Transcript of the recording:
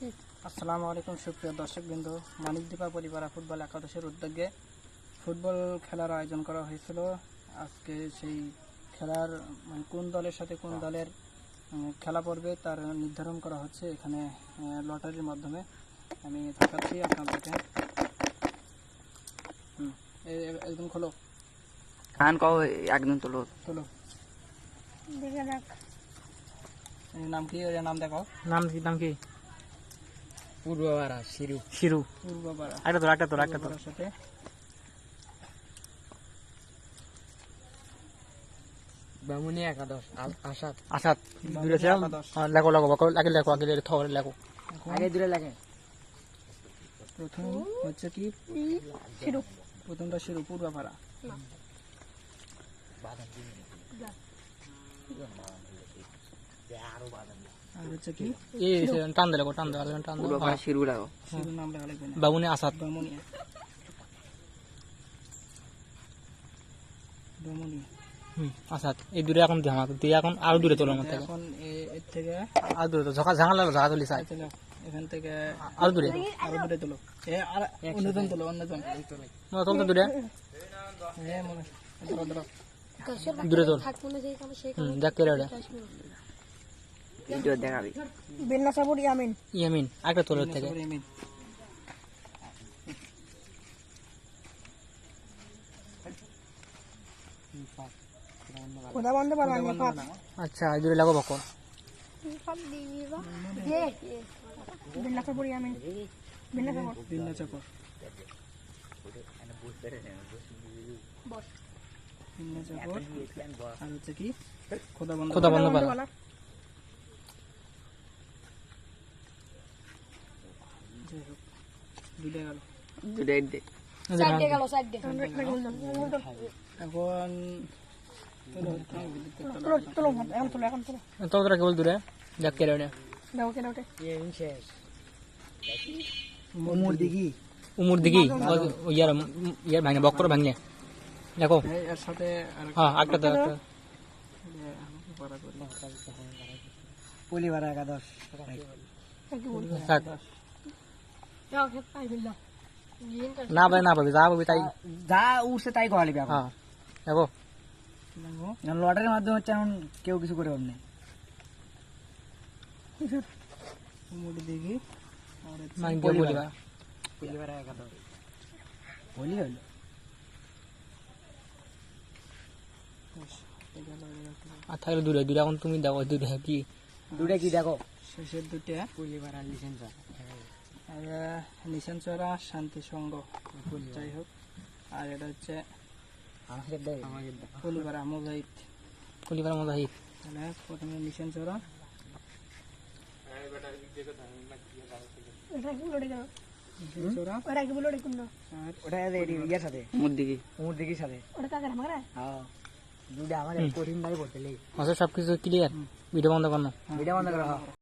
আসসালামু আলাইকুম সুপ্রিয় দর্শকবৃন্দ। মানিক দীপা পরিবারা ফুটবল একাদশের উদ্যোগে ফুটবল খেলার আয়োজন করা হয়েছিল। আজকে সেই খেলার মানে কোন দলের সাথে কোন দলের খেলা পড়বে তার নির্ধারণ করা হচ্ছে এখানে লটারির মাধ্যমে। আমি থাকাচ্ছি আপনাদেরকে। হুম, এ- এ- একদম খোলো। খান কও একদম তোলো। এর নাম কি? নাম দেখাও। নাম কি নাম কি? পূর্ববারা শিরু। শিরু। পূর্বপাড়া একটা তোর একটা তোর একটা তোর সাথে। বামুনি একাদশ আশাত আসাদ। দূরে ছিল। হ্যাঁ, লেখো লেখো বাকো আগে লেখো আগে লেখো থর লেখো। আগে দূরে লাগে প্রথম হচ্ছে কি? শিরু। প্রথমটা শুরু পূর্বপাড়া আর হচ্ছে কি? এই টান টান দে আগে টান দে পূর্ববারা শিরু লাগো শুরু নাম লেখা লাগবে না বাবুনি আসাদ। বামুনিয়া বামুনিয়া হুম আসাদ। এই দূরে এখন ঝাঙা তুই এখন আরও দূরে তোলো আমার থেকে। এখন এর থেকে আর দূরে তো ঝাঙা লাগল ঝাঁকা তুলি চাই। চলো, এখান থেকে আরও দূরে। আরও দূরে তোলো। এ আর অন্যজন তোলো অন্যজন। না, তোল দূরে। হ্যাঁ। মনে ধরো ধরো। দূরে তোল থাক যেই কামে সেই হুম দেখ কেড়ে ভিডিও দেখাবি। বেন্না সাবুর ইয়ামিন। ইয়ামিন একটা তোর থেকে। তারপরে খোদা বন্ধ পারবা না পাপ আচ্ছা লাগো বাকো দিবি বা বেন্না ইয়ামিন। বেন্না খোদা বন্ধ খোদা বন্ধ পালা বলা যাই হোক, দুইটা দে সাইড গেল সাইড এখন তোরা কেবল দূরে দেখ কেড়ে ওটা দাও কে দাও শেষ মোমোর দিঘি উমুর দিকে ইয়ার ইয়ার ভাঙে বক্কর ভাঙে দেখো এর সাথে হ্যাঁ একটা তো একটা পারা করি একাদশ থাক যাও হে পাই বিল্লা না পাবে না পাবি যা পাবি তাই যা উঠছে তাই করা লিবি হ্যাঁ দেখো লটারির মাধ্যমে হচ্ছে এখন কেউ কিছু করে পাবনি মোমোর দিঘি আর হচ্ছে মানে দিয়ে বলিবা পলিবারা একাদশ বলি হলো আর থাকলে দূরে দূরে এখন তুমি দেখো দূরে কি দুটো কি দেখো শেষের দুটা পলিবারা লিসেন্স আর নিশান চড়া শান্তি সংঘ যাই হোক। আর এটা হচ্ছে আমাকে দেয় আমাকে দেয় মোজাহিদ। কলিবার মজা হিত তাহলে প্রথমে নিশান চড়া এটা কি লড়ে গেল নিশান চড়া ওরা কি বলো রে কুন্ন আর ওটা ইয়ার সাথে মুর দিকে মুর দিকের সাথে। ওটা কাকে আমারে হ্যাঁ। দুটো আমাকে কঠিন ভাবে পড়তে লেগে। আচ্ছা সব কিছু ক্লিয়ার ভিডিও বন্ধ করো। ভিডিও বন্ধ করা